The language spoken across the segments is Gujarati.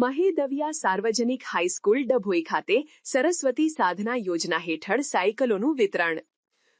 મહેદવિયા સાર્વજનિક હાઈસ્કૂલ ડભોઈ ખાતે સરસ્વતી સાધના યોજના હેઠળ સાયકલોનું વિતરણ.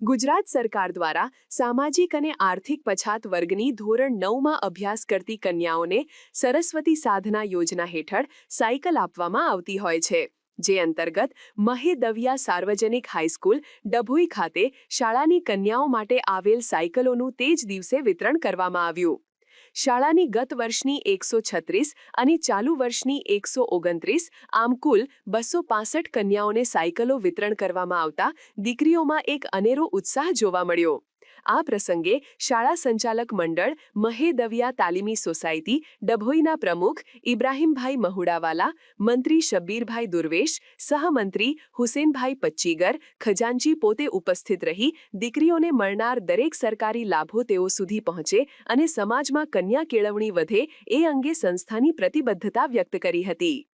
ગુજરાત સરકાર દ્વારા સામાજિક અને આર્થિક પછાત વર્ગની ધોરણ નવમાં અભ્યાસ કરતી કન્યાઓને સરસ્વતી સાધના યોજના હેઠળ સાયકલ આપવામાં આવતી હોય છે. જે અંતર્ગત મહેદવિયા સાર્વજનિક હાઈસ્કૂલ ડભોઈ ખાતે શાળાની કન્યાઓ માટે આવેલ સાયકલોનું તે જ દિવસે વિતરણ કરવામાં આવ્યું. શાળાની ગત વર્ષની એકસો છત્રીસ અને ચાલુ વર્ષની એકસો ઓગણત્રીસ આમ કુલ બસો કન્યાઓને સાયકલો વિતરણ કરવામાં આવતા દીકરીઓમાં એક અનેરો ઉત્સાહ જોવા મળ્યો. આ પ્રસંગે શાળા સંચાલક મંડળ મહેદવિયા તાલીમી સોસાયટી, ડભોઈના પ્રમુખ ઇબ્રાહીમભાઈ મહુડાવાલા, મંત્રી શબ્બીરભાઈ દુર્વેશ, સહમંત્રી હુસેનભાઈ પચ્ચીગર ખજાનજી પોતે ઉપસ્થિત રહી દીકરીઓને મળનાર દરેક સરકારી લાભો તેઓ સુધી પહોંચે અને સમાજમાં કન્યા કેળવણી વધે એ અંગે સંસ્થાની પ્રતિબદ્ધતા વ્યક્ત કરી હતી.